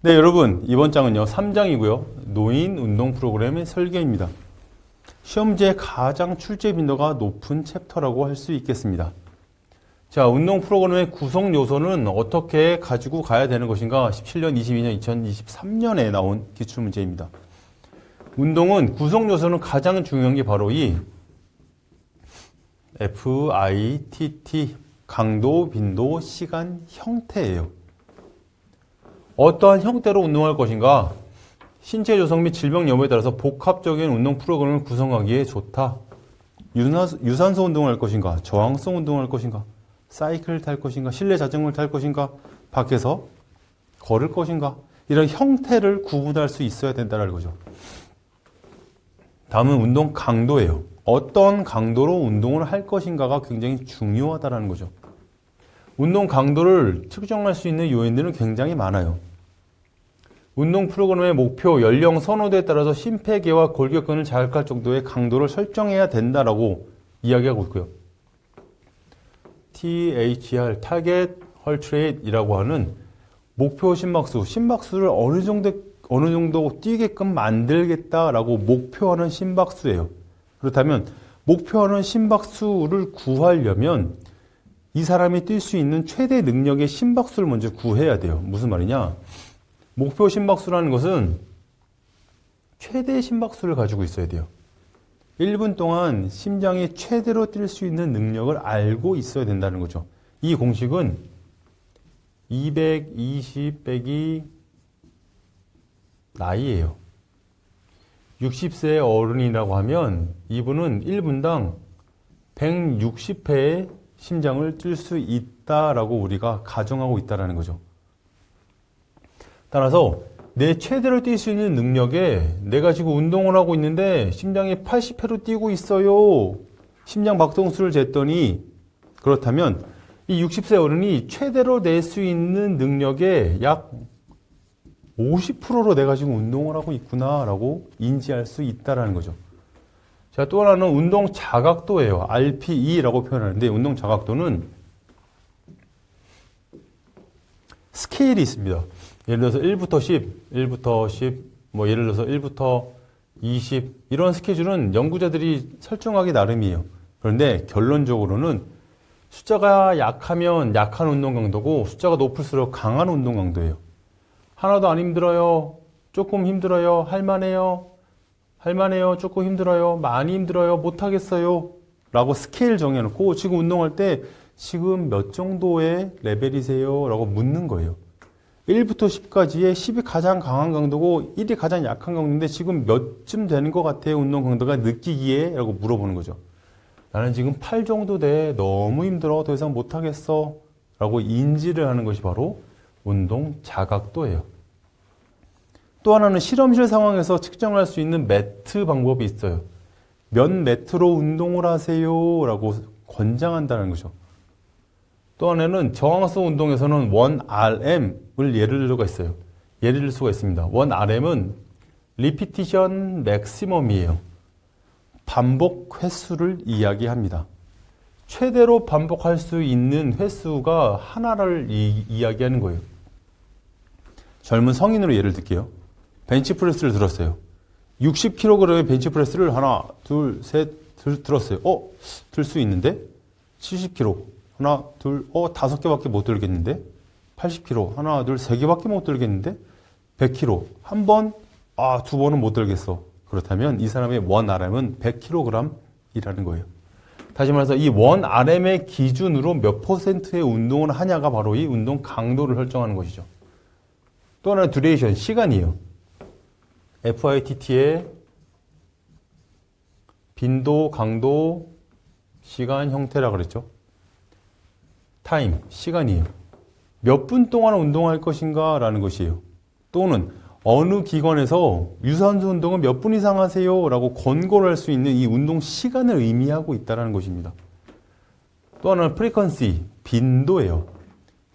네, 여러분. 이번 장은요, 3장이고요. 노인 운동 프로그램의 설계입니다. 시험지에 가장 출제 빈도가 높은 챕터라고 할 수 있겠습니다. 자, 운동 프로그램의 구성 요소는 어떻게 가지고 가야 되는 것인가? 17년, 22년, 2023년에 나온 기출 문제입니다. 운동은 구성 요소는 가장 중요한 게 바로 이 FITT 강도, 빈도, 시간, 형태예요. 어떠한 형태로 운동할 것인가? 신체 조성 및 질병 여부에 따라서 복합적인 운동 프로그램을 구성하기에 좋다. 유산소, 운동을 할 것인가? 저항성 운동을 할 것인가? 사이클을 탈 것인가? 실내 자전거를 탈 것인가? 밖에서 걸을 것인가? 이런 형태를 구분할 수 있어야 된다는 거죠. 다음은 운동 강도예요. 어떤 강도로 운동을 할 것인가가 굉장히 중요하다는 거죠. 운동 강도를 측정할 수 있는 요인들은 굉장히 많아요. 운동 프로그램의 목표, 연령, 선호도에 따라서 심폐계와 골격근을 자극할 정도의 강도를 설정해야 된다라고 이야기하고 있고요. THR, Heart Rate이라고 하는 목표 심박수, 심박수를 어느 정도 어느 정도 뛰게끔 만들겠다라고 목표하는 심박수예요. 그렇다면 목표하는 심박수를 구하려면 이 사람이 뛸 수 있는 최대 능력의 심박수를 먼저 구해야 돼요. 무슨 말이냐? 목표 심박수라는 것은 최대 심박수를 가지고 있어야 돼요. 1분 동안 심장이 최대로 뛸 수 있는 능력을 알고 있어야 된다는 거죠. 이 공식은 220 빼기 나이예요. 60세 어른이라고 하면 이분은 1분당 160회의 심장을 뛸 수 있다라고 우리가 가정하고 있다라는 거죠. 따라서 내 최대로 뛸수 있는 능력에 내가 지금 운동을 하고 있는데 심장이 80회로 뛰고 있어요. 심장 박동수를 쟀더니 그렇다면 이 60세 어른이 최대로 낼 수 있는 능력의 약 50%로 내가 지금 운동을 하고 있구나라고 인지할 수 있다라는 거죠. 자, 또 하나는 운동 자각도예요. RPE라고 표현하는데 운동 자각도는 스케일이 있습니다. 예를 들어서 1부터 10, 1부터 10, 뭐 예를 들어서 1부터 20 이런 스케줄은 연구자들이 설정하기 나름이에요. 그런데 결론적으로는 숫자가 약하면 약한 운동 강도고 숫자가 높을수록 강한 운동 강도예요. 하나도 안 힘들어요. 조금 힘들어요. 할만해요. 할만해요. 조금 힘들어요. 많이 힘들어요. 못하겠어요. 라고 스케일 정해놓고 지금 운동할 때 지금 몇 정도의 레벨이세요? 라고 묻는 거예요. 1부터 10까지의 10이 가장 강한 강도고 1이 가장 약한 강도인데 지금 몇쯤 되는 것 같아요? 운동 강도가 느끼기에? 라고 물어보는 거죠. 나는 지금 8 정도 돼. 너무 힘들어. 더 이상 못하겠어. 라고 인지를 하는 것이 바로 운동 자각도예요. 또 하나는 실험실 상황에서 측정할 수 있는 매트 방법이 있어요. 몇 매트로 운동을 하세요 라고 권장한다는 거죠. 또 하나는 저항성 운동에서는 1RM을 예를 들 수가 있어요. 예를 들 수가 있습니다. 1RM은 리피티션 맥시멈이에요. 반복 횟수를 이야기합니다. 최대로 반복할 수 있는 횟수가 하나를 이, 이야기하는 거예요. 젊은 성인으로 예를 들게요. 벤치프레스를 들었어요. 60kg의 벤치프레스를 하나, 둘, 셋 들, 들었어요. 어? 들 수 있는데? 70kg. 하나, 둘, 어, 다섯 개밖에 못 들겠는데? 80kg. 하나, 둘, 세 개밖에 못 들겠는데? 100kg. 한 번, 아, 두 번은 못 들겠어. 그렇다면 이 사람의 원 RM은 100kg이라는 거예요. 다시 말해서 이 원 RM의 기준으로 몇 퍼센트의 운동을 하냐가 바로 이 운동 강도를 설정하는 것이죠. 또 하나는 듀레이션, 시간이에요. FITT의 빈도, 강도, 시간, 형태라 그랬죠. 타임, 시간이에요. 몇 분 동안 운동할 것인가 라는 것이에요. 또는 어느 기관에서 유산소 운동은 몇 분 이상 하세요 라고 권고를 할 수 있는 이 운동 시간을 의미하고 있다는 것입니다. 또 하나는 프리퀀시, 빈도예요.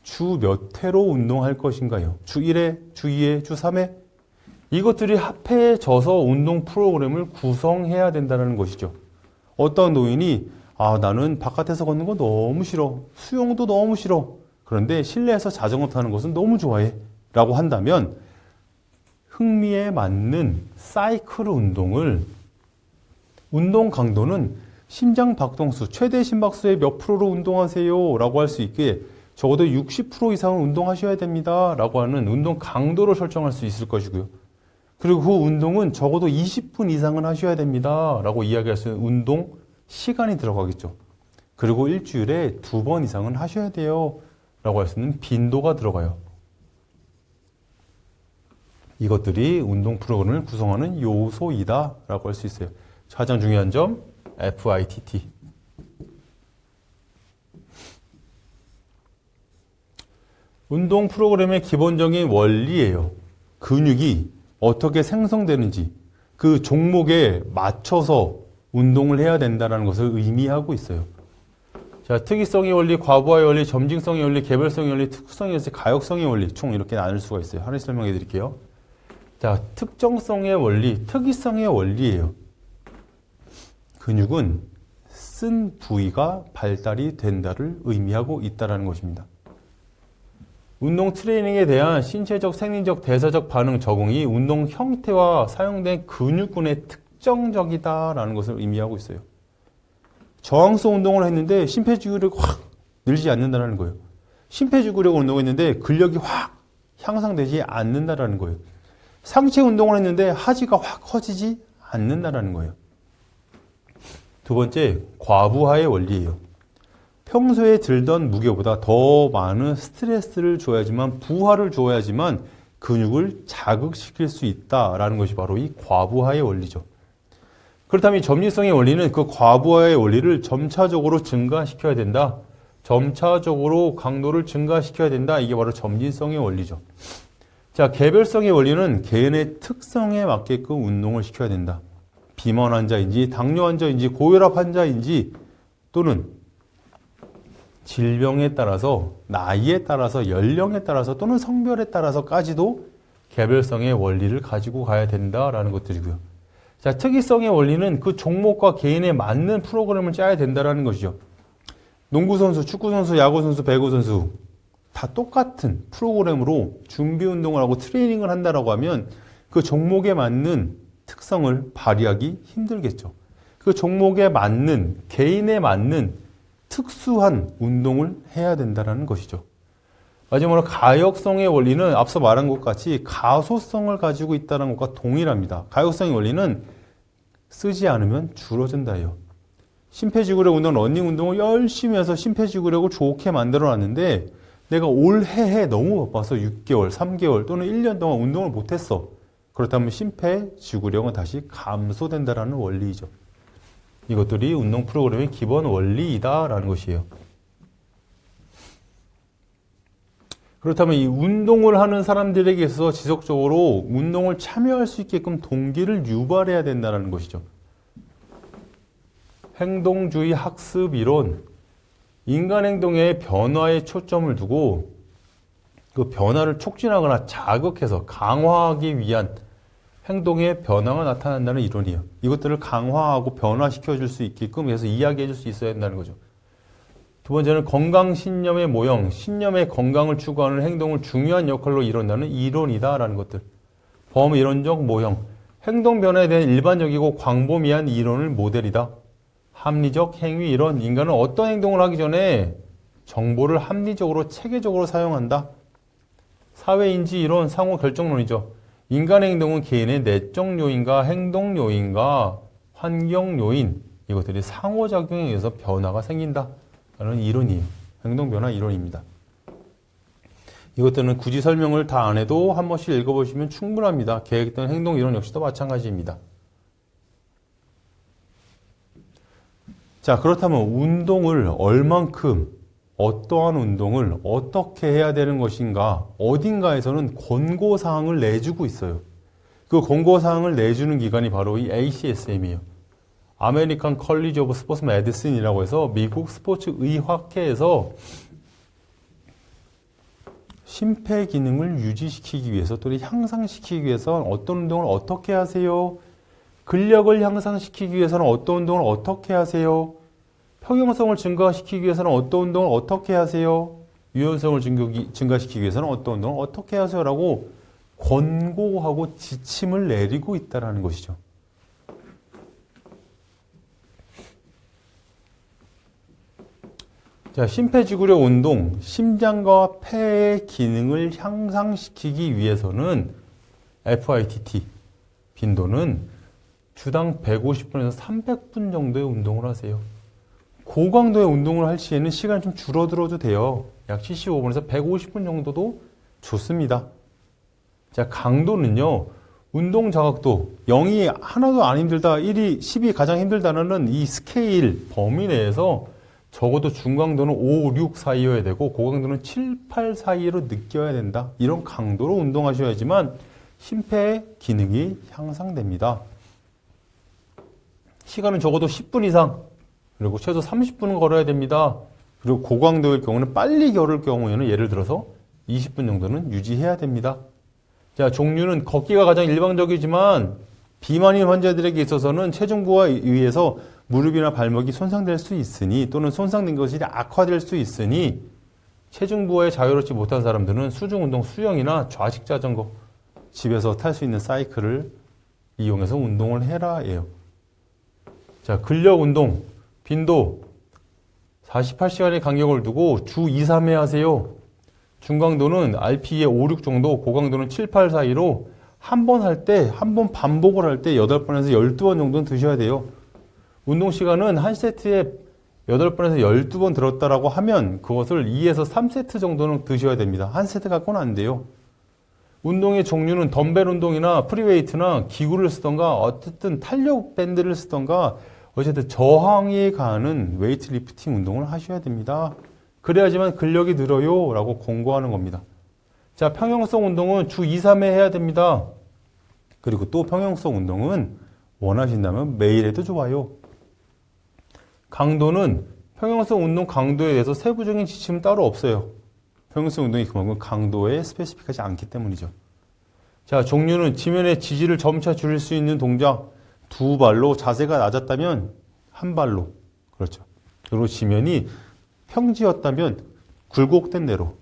주 몇 회로 운동할 것인가요? 주 1회, 주 2회, 주 3회? 이것들이 합해져서 운동 프로그램을 구성해야 된다는 것이죠. 어떤 노인이 아 나는 바깥에서 걷는 거 너무 싫어. 수영도 너무 싫어. 그런데 실내에서 자전거 타는 것은 너무 좋아해. 라고 한다면 흥미에 맞는 사이클 운동을 운동 강도는 심장 박동수, 최대 심박수의 몇 프로로 운동하세요 라고 할 수 있게 적어도 60% 이상은 운동하셔야 됩니다 라고 하는 운동 강도를 설정할 수 있을 것이고요. 그리고 그 운동은 적어도 20분 이상은 하셔야 됩니다 라고 이야기할 수 있는 운동 시간이 들어가겠죠. 그리고 일주일에 두 번 이상은 하셔야 돼요 라고 할 수 있는 빈도가 들어가요. 이것들이 운동 프로그램을 구성하는 요소이다 라고 할 수 있어요. 가장 중요한 점 FITT 운동 프로그램의 기본적인 원리예요. 근육이 어떻게 생성되는지 그 종목에 맞춰서 운동을 해야 된다는 것을 의미하고 있어요. 자, 특이성의 원리, 과부하의 원리, 점징성의 원리, 개별성의 원리, 특수성의 원리, 가역성의 원리 총 이렇게 나눌 수가 있어요. 하나씩 설명해 드릴게요. 자, 특정성의 원리, 특이성의 원리예요. 근육은 쓴 부위가 발달이 된다를 의미하고 있다는 것입니다. 운동 트레이닝에 대한 신체적, 생리적, 대사적 반응 적응이 운동 형태와 사용된 근육군의 특 정적이다라는 것을 의미하고 있어요. 저항성 운동을 했는데 심폐지구력이 확 늘지 않는다는 거예요. 심폐지구력 운동했는데 근력이 확 향상되지 않는다는 거예요. 상체 운동을 했는데 하지가 확 커지지 않는다는 거예요. 두 번째, 과부하의 원리예요. 평소에 들던 무게보다 더 많은 스트레스를 줘야지만 부하를 줘야지만 근육을 자극시킬 수 있다라는 것이 바로 이 과부하의 원리죠. 그렇다면 점진성의 원리는 그 과부하의 원리를 점차적으로 증가시켜야 된다. 점차적으로 강도를 증가시켜야 된다. 이게 바로 점진성의 원리죠. 자, 개별성의 원리는 개인의 특성에 맞게끔 운동을 시켜야 된다. 비만 환자인지, 당뇨 환자인지, 고혈압 환자인지, 또는 질병에 따라서, 나이에 따라서, 연령에 따라서, 또는 성별에 따라서까지도 개별성의 원리를 가지고 가야 된다라는 것들이고요. 자, 특이성의 원리는 그 종목과 개인에 맞는 프로그램을 짜야 된다라는 것이죠. 농구선수, 축구선수, 야구선수, 배구선수, 다 똑같은 프로그램으로 준비 운동을 하고 트레이닝을 한다라고 하면 그 종목에 맞는 특성을 발휘하기 힘들겠죠. 그 종목에 맞는 개인에 맞는 특수한 운동을 해야 된다는 것이죠. 마지막으로 가역성의 원리는 앞서 말한 것 같이 가소성을 가지고 있다는 것과 동일합니다. 가역성의 원리는 쓰지 않으면 줄어든다요. 심폐지구력 운동, 러닝 운동을 열심히 해서 심폐지구력을 좋게 만들어 놨는데 내가 올해에 너무 바빠서 6개월, 3개월 또는 1년 동안 운동을 못했어. 그렇다면 심폐지구력은 다시 감소된다라는 원리이죠. 이것들이 운동 프로그램의 기본 원리이다라는 것이에요. 그렇다면 이 운동을 하는 사람들에게 있어서 지속적으로 운동을 참여할 수 있게끔 동기를 유발해야 된다는 것이죠. 행동주의 학습 이론, 인간 행동의 변화에 초점을 두고 그 변화를 촉진하거나 자극해서 강화하기 위한 행동의 변화가 나타난다는 이론이에요. 이것들을 강화하고 변화시켜 줄 수 있게끔 해서 이야기해 줄 수 있어야 된다는 거죠. 두 번째는 건강 신념의 모형, 신념의 건강을 추구하는 행동을 중요한 역할로 이룬다는 이론이다라는 것들. 범 이론적 모형, 행동 변화에 대한 일반적이고 광범위한 이론을 모델이다. 합리적 행위 이론, 인간은 어떤 행동을 하기 전에 정보를 합리적으로 체계적으로 사용한다. 사회인지 이론, 상호 결정론이죠. 인간의 행동은 개인의 내적 요인과 행동 요인과 환경 요인 이것들이 상호작용에 의해서 변화가 생긴다. 라는 이론이에요. 행동 변화 이론입니다. 이것들은 굳이 설명을 다 안 해도 한 번씩 읽어보시면 충분합니다. 계획된 행동 이론 역시도 마찬가지입니다. 자, 그렇다면 운동을 얼만큼, 어떠한 운동을 어떻게 해야 되는 것인가, 어딘가에서는 권고사항을 내주고 있어요. 그 권고사항을 내주는 기관이 바로 이 ACSM이에요. 아메리칸 컬리지 오브 스포츠 메디슨이라고 해서 미국 스포츠 의학회에서 심폐 기능을 유지시키기 위해서 또는 향상시키기 위해서 어떤 운동을 어떻게 하세요? 근력을 향상시키기 위해서는 어떤 운동을 어떻게 하세요? 평형성을 증가시키기 위해서는 어떤 운동을 어떻게 하세요? 유연성을 증가시키기 위해서는 어떤 운동을 어떻게 하세요? 라고 권고하고 지침을 내리고 있다라는 것이죠. 자, 심폐지구력 운동, 심장과 폐의 기능을 향상시키기 위해서는 FITT 빈도는 주당 150분에서 300분 정도의 운동을 하세요. 고강도의 운동을 할 시에는 시간이 좀 줄어들어도 돼요. 약 75분에서 150분 정도도 좋습니다. 자, 강도는요, 운동 자각도 0이 하나도 안 힘들다, 1이 10이 가장 힘들다는 이 스케일 범위 내에서 적어도 중강도는 5, 6 사이여야 되고 고강도는 7, 8 사이로 느껴야 된다. 이런 강도로 운동하셔야지만 심폐 기능이 향상됩니다. 시간은 적어도 10분 이상 그리고 최소 30분은 걸어야 됩니다. 그리고 고강도일 경우는 빨리 걸을 경우에는 예를 들어서 20분 정도는 유지해야 됩니다. 자, 종류는 걷기가 가장 일반적이지만 비만인 환자들에게 있어서는 체중부와 의해서 무릎이나 발목이 손상될 수 있으니 또는 손상된 것이 악화될 수 있으니 체중부에 자유롭지 못한 사람들은 수중 운동 수영이나 좌식 자전거 집에서 탈 수 있는 사이클을 이용해서 운동을 해라 예요. 자, 근력 운동 빈도 48시간의 간격을 두고 주 2, 3회 하세요. 중강도는 RP에 5, 6 정도, 고강도는 7, 8 사이로 한 번 할 때, 한 번 반복을 할 때 8번에서 12번 정도는 드셔야 돼요. 운동 시간은 한 세트에 8번에서 12번 들었다라고 하면 그것을 2에서 3세트 정도는 드셔야 됩니다. 한 세트 갖고는 안 돼요. 운동의 종류는 덤벨 운동이나 프리웨이트나 기구를 쓰던가 어쨌든 탄력 밴드를 쓰던가 어쨌든 저항에 가는 웨이트 리프팅 운동을 하셔야 됩니다. 그래야지만 근력이 늘어요 라고 권고하는 겁니다. 자, 평형성 운동은 주 2, 3회 해야 됩니다. 그리고 또 평형성 운동은 원하신다면 매일 해도 좋아요. 강도는 평형성 운동 강도에 대해서 세부적인 지침은 따로 없어요. 평형성 운동이 그만큼 강도에 스페시픽하지 않기 때문이죠. 자, 종류는 지면의 지지를 점차 줄일 수 있는 동작, 두 발로 자세가 낮았다면 한 발로. 그렇죠. 그리고 지면이 평지였다면 굴곡된 대로.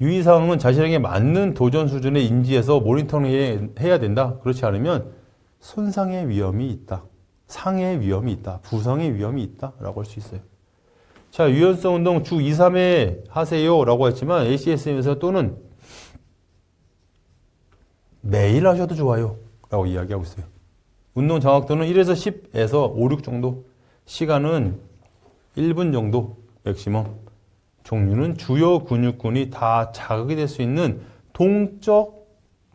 유의사항은 자신에게 맞는 도전 수준의 인지에서 모니터링 해야 된다. 그렇지 않으면 손상의 위험이 있다. 상해의 위험이 있다. 부상의 위험이 있다. 라고 할 수 있어요. 자, 유연성 운동 주 2, 3회 하세요. 라고 했지만 ACSM에서 또는 매일 하셔도 좋아요. 라고 이야기하고 있어요. 운동 정확도는 1에서 10에서 5, 6 정도. 시간은 1분 정도 맥시멈. 종류는 주요 근육군이 다 자극이 될 수 있는 동적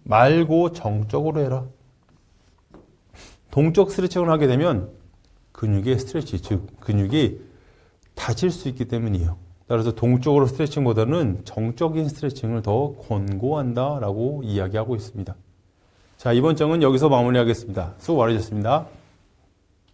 말고 정적으로 해라. 동적 스트레칭을 하게 되면 근육의 스트레치, 즉 근육이 다칠 수 있기 때문이에요. 따라서 동적으로 스트레칭보다는 정적인 스트레칭을 더 권고한다라고 이야기하고 있습니다. 자, 이번 장은 여기서 마무리하겠습니다. 수고 많으셨습니다.